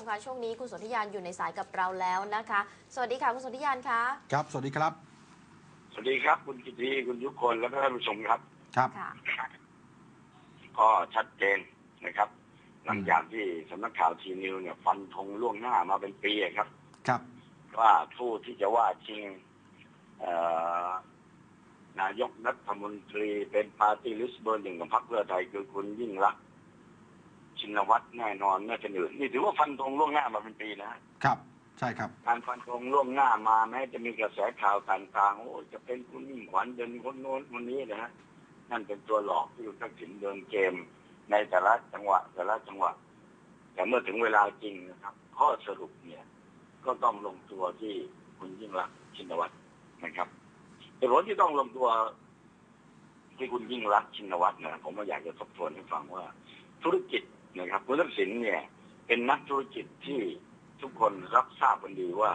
มคะช่วงนี้คุณสนธิยานอยู่ในสายกับเราแล้วนะคะ สวัสดีค่ะคุณสนธิยานคะครับ สวัสดีครับ สวัสดีครับ คุณกิติคุณยุคนและท่านผู้ชมครับครับ ค่ะก็ชัดเจนนะครับ หลังจากที่สำนักข่าวทีนิวเนี่ยฟันธงล่วงหน้ามาเป็นปีอะครับ ครับ ว่าผู้ที่จะว่าจริงเอ่อนายกรัฐมนตรีเป็นปาร์ตี้ลิสต์เบอร์หนึ่งของพรรคเพื่อไทยคือคุณยิ่งรักษณ์ ชินวัตรแน่นอนไม่เป็นอื่นนี่ถือว่าฟันธงล่วงหน้ามาเป็นปีนะฮะครับ ใช่ครับ การฟันธงล่วงหน้ามาแม้จะมีกระแสข่าวต่างๆโอ้จะเป็นคุณมิ่งขวัญเดินคนโน้นคนนี้นะฮะนั่นเป็นตัวหลอกที่คุณทักษิณเดินเกม ในแต่ละจังหวะแต่ละจังหวะแต่เมื่อถึงเวลาจริงนะครับ ข้อสรุปเนี่ย ก็ต้องลงตัวที่คุณยิ่งรักษณ์ชินวัตรนะครับแต่ผลที่ต้องลงตัวที่คุณยิ่งรักษณ์ชินวัตรนะผมก็อยากจะทบทวนให้ฟังว่า ธุรกิจ นะครับคุณทักษิณเนี่ย เป็นนักธุรกิจที่ทุกคนรับทราบกันดีว่า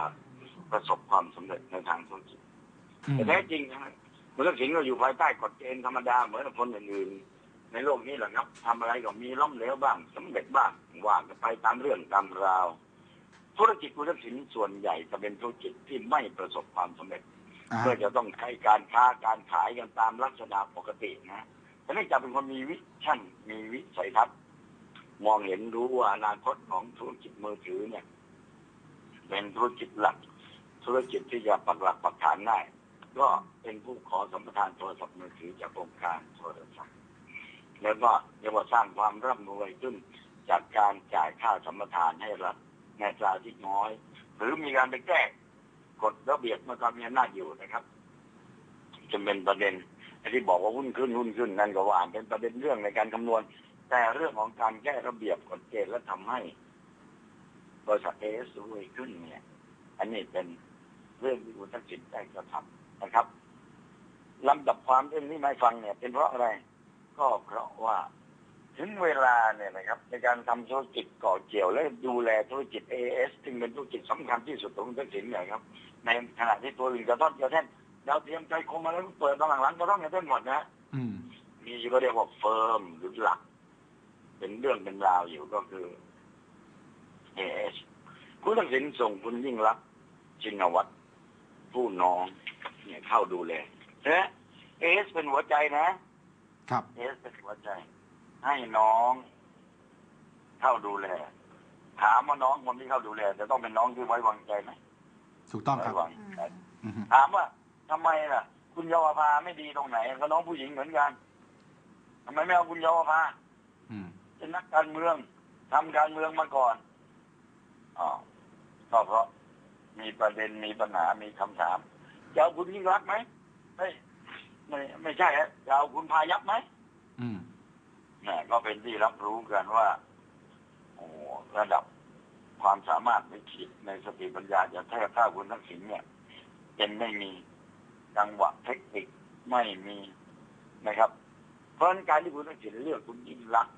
ประสบความสำเร็จในทางธุรกิจอืมแต่แท้จริงนะฮะคุณทักษิณก็อยู่ภายใต้กฎเกณฑ์ธรรมดาเหมือนกับคนอื่นๆในโลกนี้แหละครับทำอะไรก็มีล้มเหลวบ้างสำเร็จบ้างว่ากันไปตามเรื่องตามราว ธุรกิจคุณทักษิณส่วนใหญ่จะเป็นธุรกิจที่ไม่ประสบความสำเร็จอ่าเพื่อจะต้องใช้การค้าการขายกันตามลักษณะปกตินะแต่เนื่องจากเป็นคนมีวิชั่นมีวิสัยทัศน์ มองเห็นรู้ว่าอนาคตของธุรกิจมือถือเนี่ย เป็นธุรกิจหลัก ธุรกิจที่จะปักหลักปักฐานได้ก็เป็นผู้ขอสัมปทานโทรศัพท์มือถือจากองค์การโทรศัพท์แล้วก็เรียกว่าสร้างความร่ำรวยขึ้นจากการจ่ายค่าสัมปทานให้รัฐในตราที่น้อย หรือมีการไปแก้กฎระเบียบเมื่อตอนมีอำนาจอยู่นะครับจะเป็นประเด็นที่บอกว่าหุ้นขึ้นหุ้นขึ้นนั่นก็ว่าเป็นประเด็นเรื่องในการคำนวณ แต่เรื่องของการแก้ระเบียบกฎเกณฑ์และทำให้บริษัทเอสรวยขึ้นเนี่ย อันนี้เป็นเรื่องที่คุณทักษิณได้กระทำนะครับลำดับความเรื่องนี้ไม่ฟังเนี่ย เป็นเพราะอะไร ก็เพราะว่าถึงเวลาเนี่ยนะครับ ในการทำธุรกิจก่อเกี่ยวและดูแลธุรกิจเอเอสซึ่งเป็นธุรกิจสำคัญที่สุดของคุณทักษิณเนี่ยครับ ในขณะที่ตัวอื่นกระท้อนกระแท่นเราเตรียมใจคมมาแล้วเปิดตอนหลังๆกระท้อนกระแท่นหมดนะอืมมีก็เรียกว่าเฟิร์มหรือหลัก เป็นเรื่องเป็นราวอยู่ก็คือเอสคุณทักษิณส่งคุณยิ่งรักษณ์ชินวัตรผู้น้อง เนี่ยเข้าดูแลเอ๊ะเอสเป็นหัวใจนะ ครับเอสเป็นหัวใจ ให้น้อง เข้าดูแล ถามว่าน้องคนที่เข้าดูแลจะต้องเป็นน้องที่ไว้วางใจไหมถูกต้องครับไว้วางอืมใจอืมถามว่าทำไมล่ะ คุณเยาวภาไม่ดีตรงไหน ก็น้องผู้หญิงเหมือนกันทำไมไม่เอาคุณเยาวภาอืม เป็นนักการเมืองทำการเมืองมาก่อนอ๋อก็เพราะมีประเด็นมีปัญหามีคำถามจะเอาคุณยิ่งรักษณ์ไหมไม่ไม่ไม่ใช่ฮะจะเอาคุณพายับไหมอืมเนี่ยก็เป็นที่รับรู้กันว่าโอ้ระดับความสามารถในขีดในสติปัญญาจะแทบเท่าคุณทักษิณเนี่ยเป็นไม่มีจังหวะเทคนิคไม่มีนะครับ เพราะฉะนั้นการที่คุณทักษิณเลือกคุณยิ่งรักษณ์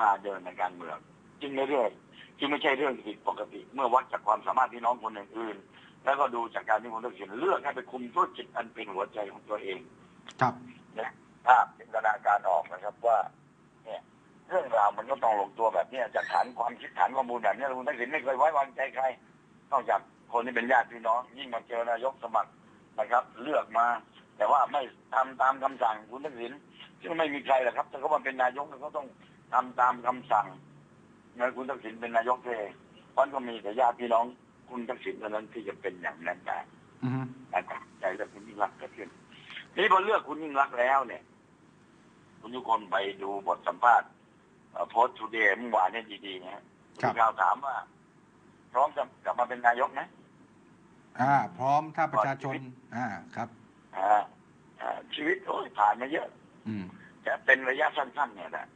มาเดินในการเมืองจึงไม่เรื่องจึงไม่ใช่เรื่องผิดปกติ เมื่อวัดจากความสามารถพี่น้องคนอื่นๆแล้วก็ดูจากการที่คุณทักษิณเลือกให้ไปคุมธุรกิจอันเป็นหัวใจของตัวเอง ครับนะภาพจินตนาการออกนะครับว่า เนี่ยเรื่องราวมันก็ต้องลงตัวแบบเนี้ยจากฐานความคิดฐานข้อมูลแบบเนี้ยคุณทักษิณไม่เคยไว้วางใจใครนอกจากคนที่เป็นญาติพี่น้อง ยิ่งมาเจอนายกสมัครนะครับ เลือกมา แต่ว่าไม่ทำตามคำสั่งคุณทักษิณซึ่งไม่มีใครหรอกครับถ้าเขามาเป็นนายกเขาต้อง ทำตามคำสั่งเงินคุณทักษิณเป็นนายกเองเพราะก็มีแต่ญาติพี่น้องคุณทักษิณเท่านั้นที่จะเป็นอย่างนั้นได้อืมการตัดสินใจเลือกคุณยิ่งรักษณ์เกิดขึ้นนี่พอเลือกคุณยิ่งรักษณ์แล้วเนี่ย คุณทุกคนไปดูบทสัมภาษณ์โพสต์ทูเดย์เมื่อวานเนี่ยดีๆนะฮะคุณข่าวถามว่า พร้อมจะกลับมาเป็นนายกนะอ่า พร้อมถ้าประชาชน อ่าครับ อ่าอ่าชีวิตโอ้ยผ่านมาเยอะ อืมจะเป็นระยะสั้นๆเนี่ยแหละ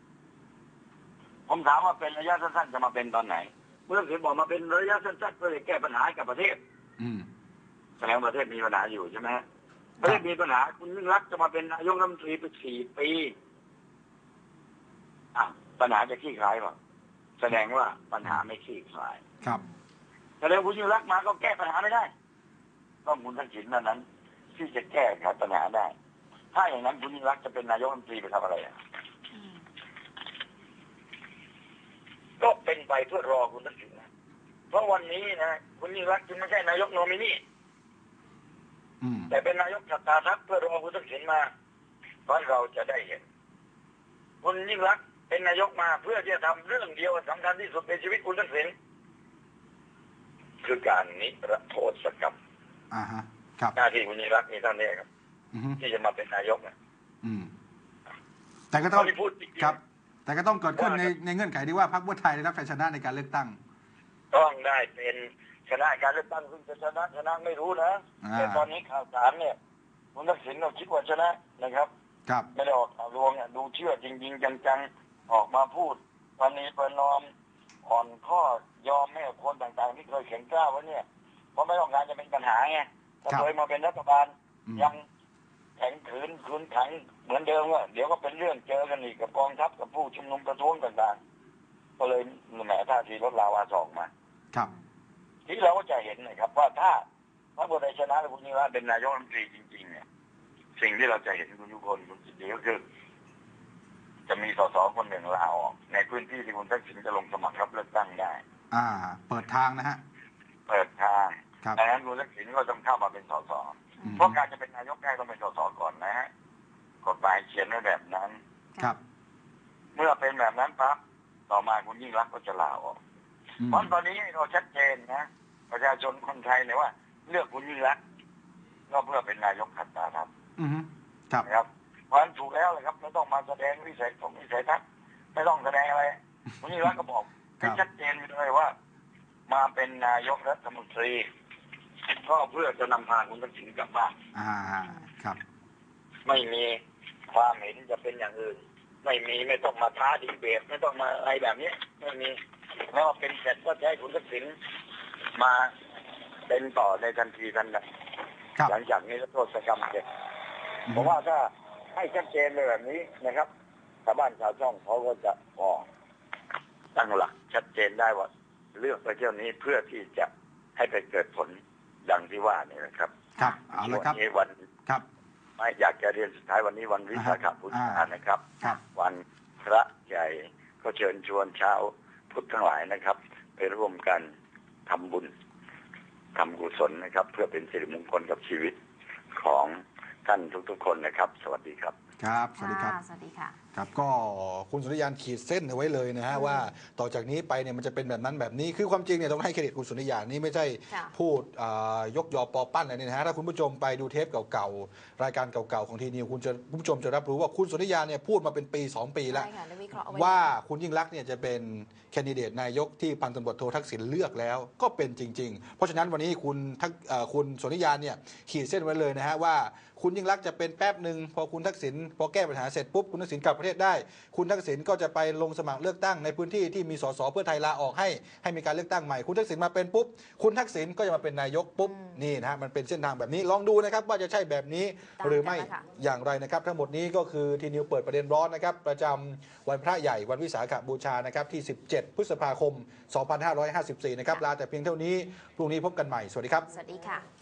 ผมถามว่าเป็นระยะสั้นๆจะมาเป็นตอนไหน เมื่อถึงบอกมาเป็นระยะสั้นๆเพื่อจะแก้ปัญหาให้กับประเทศ อืมแสดงว่าประเทศมีปัญหาอยู่ใช่ไหมฮะประเทศมีปัญหาคุณยิ่งรักษณ์จะมาเป็นนายกรัฐมนตรีไปสี่ปีอะปัญหาจะคลี่คลายป่ะแสดงว่าปัญหาไม่คลี่คลาย ครับแสดงคุณยิ่งรักษณ์มาก็แก้ปัญหาไม่ได้ต้องคุณทักษิณเท่านั้น ที่จะแก้ไขปัญหาได้ ถ้าอย่างนั้นคุณยิ่งรักษณ์จะเป็นนายกรัฐมนตรีไปทำอะไรอะ อืม ก็เป็นไปเพื่อรอคุณทักษิณนะเพราะวันนี้นะคุณยิ่งรักษณ์จึงไม่ใช่นายกโนมินีอืมแต่เป็นนายกสัตตาทัพเพื่อรอคุณทักษิณมาเพราะเราจะได้เห็นคุณยิ่งรักษณ์เป็นนายกมาเพื่อที่จะทำเรื่องเดียวสำคัญที่สุดในชีวิตคุณทักษิณคือการนิรโทษกรรมอ่าฮะครับหน้าที่คุณยิ่งรักษณ์มีเท่านี้ครับอือฮึที่จะมาเป็นนายกนะอืมแต่ก็ต้องเขาที่พูดจริงๆครับ แต่ก็ต้องเกิดขึ้นในว่าครับในเงื่อนไขที่ว่าพรรคเพื่อไทยได้รับชัยชนะในการเลือกตั้ง ต้องได้เป็นชนะการเลือกตั้งซึ่งจะชนะชนะไม่รู้นะอ่าแต่ตอนนี้ข่าวสารเนี่ยคุณทักษิณเราคิดว่าชนะนะครับครับไม่ได้ออกข่าวลวงอะดูเชื่อจริง ๆ จังๆออกมาพูดวันนี้ประนอมอ่อนข้อยอมให้กับคนต่างๆ ที่เคยแข็งกล้าวไว้เนี่ยเพราะไม่ต้องการจะเป็นปัญหาไงถ้าครับเคยมาเป็นรัฐบาลอืมยัง แข็งขืนขืนขังเหมือนเดิมว่าเดี๋ยวก็เป็นเรื่องเจอกันอีกกับกองทัพกับผู้ชุมนุมประท้วงต่างๆ ก็เลยแหมท่าทีลดลาวาสอกมา ครับที่เราก็จะเห็นนะครับ ว่าถ้าพระบรมชนะและคุณยิ่งรักษณ์เป็นนายกรัฐมนตรีจริง ๆ เนี่ย สิ่งที่เราจะเห็นคุณทุกคนคุณจิตดีก็คือจะมีสสคนหนึ่งลาออกในพื้นที่ที่คุณทักษิณจะลงสมัครรับเลือกตั้งได้ อ่า เปิดทางนะฮะ เปิดทางครับดังนั้นคุณทักษิณก็ต้องเข้ามาเป็นสสอืมเพราะการจะเป็นนายกได้ต้องเป็นสสก่อนนะฮะ กฎหมายเขียนไว้แบบนั้น ครับ เมื่อเป็นแบบนั้นปั๊บต่อมาคุณยิ่งรักษณ์ก็จะลาออกอืมเพราะตอนนี้เราชัดเจนนะประชาชนคนไทยเนี่ยว่า เลือกคุณยิ่งรักษณ์ก็เพื่อเป็นนายกขัดตาทัพอือฮึครับนะครับเพราะฉะนั้นถูกแล้วเลยครับไม่ต้องมาแสดงวิสัยของวิสัยทัศน์ไม่ต้องแสดงอะไรคุณยิ่งรักษณ์ก็บอกครัให้บชัดเจนเลยว่า มาเป็นนายกรัฐมนตรีก็เพื่อจะนำพาคุณทักษิณกลับบ้านอ่า ครับ ไม่มี ความเห็นจะเป็นอย่างอื่น ไม่มีไม่ต้องมาท้าดีเบตไม่ต้องมาอะไรแบบนี้ไม่มีแล้วเป็นเสร็จก็จะให้คุณทักษิณมาเป็นต่อในทันทีทันใดครับหลังจากนี้โทษกรรมเสร็จอือผฮึมว่าถ้าให้ชัดเจนเลยแบบนี้นะครับชาวบ้านชาวช่องเขาก็จะพอตั้งหลักชัดเจนได้ว่าเลือกไปเที่ยวนี้เพื่อที่จะให้ไปเกิดผลดังที่ว่านี่นะครับ ครับเอาละครับวันนี้วันครับ ไม่อยากจะเรียนสุดท้ายวันนี้วันวิสาขบูชาอ่านะครับครับ วันพระใหญ่ก็เชิญชวนชาวพุทธทั้งหลายนะครับ ไปร่วมกันทำบุญทำกุศลนะครับ เพื่อเป็นสิริมงคลกับชีวิตของท่านทุกๆคนนะครับ สวัสดีครับ ครับ สวัสดีครับะสวัสดีค่ะ ครับก็คุณสุริยันขีดเส้นเอาไว้เลยนะฮะอืมว่าต่อจากนี้ไปเนี่ยมันจะเป็นแบบนั้นแบบนี้คือความจริงเนี่ยต้องให้เครดิตคุณสุริยานนี่ไม่ใช่ค่ะพูดอ่ายกยอปอปั้นอะไรเนี่ยนะฮะถ้าคุณผู้ชมไปดูเทปเก่าๆ รายการเก่าๆ ของทีนิวคุณจะคุณผู้ชมจะรับรู้ว่าคุณสุริยานเนี่ยพูดมาเป็นปี 2 ปีแล้ว ใช่ค่ะได้วิเคราะห์เอาไว้ ว่าคุณยิ่งรักษณ์เนี่ยจะเป็นแคนดิเดตนายกที่พันตำรวจโททักษิณเลือกแล้วก็เป็นจริง ๆ เพราะฉะนั้นวันนี้คุณทักเอ่อคุณสนธิยานเนี่ยขีดเส้นไว้เลยนะฮะว่า คุณยิ่งรักษณ์จะเป็นแป๊บหนึ่งพอคุณทักษิณพอแก้ปัญหาเสร็จปุ๊บคุณทักษิณกลับประเทศได้ คุณทักษิณก็จะไปลงสมัครเลือกตั้งในพื้นที่ที่มีสสเพื่อไทยลาออกให้ให้มีการเลือกตั้งใหม่คุณทักษิณมาเป็นปุ๊บคุณทักษิณก็จะมาเป็นนายกปุ๊บอืมนี่นะฮะมันเป็นเส้นทางแบบนี้ลองดูนะครับว่าจะใช่แบบนี้ตามหรือไม่กันนะคะอย่างไรนะครับ ทั้งหมดนี้ก็คือทีนิวเปิดประเด็นร้อนนะครับประจำวันพระใหญ่วันวิสาขบูชานะครับที่ 17 พฤษภาคม 2554 นะครับลาแต่เพียงเท่านี้พรุ่งนี้พบกันใหม่สวัสดีครับ สวัสดีค่ะ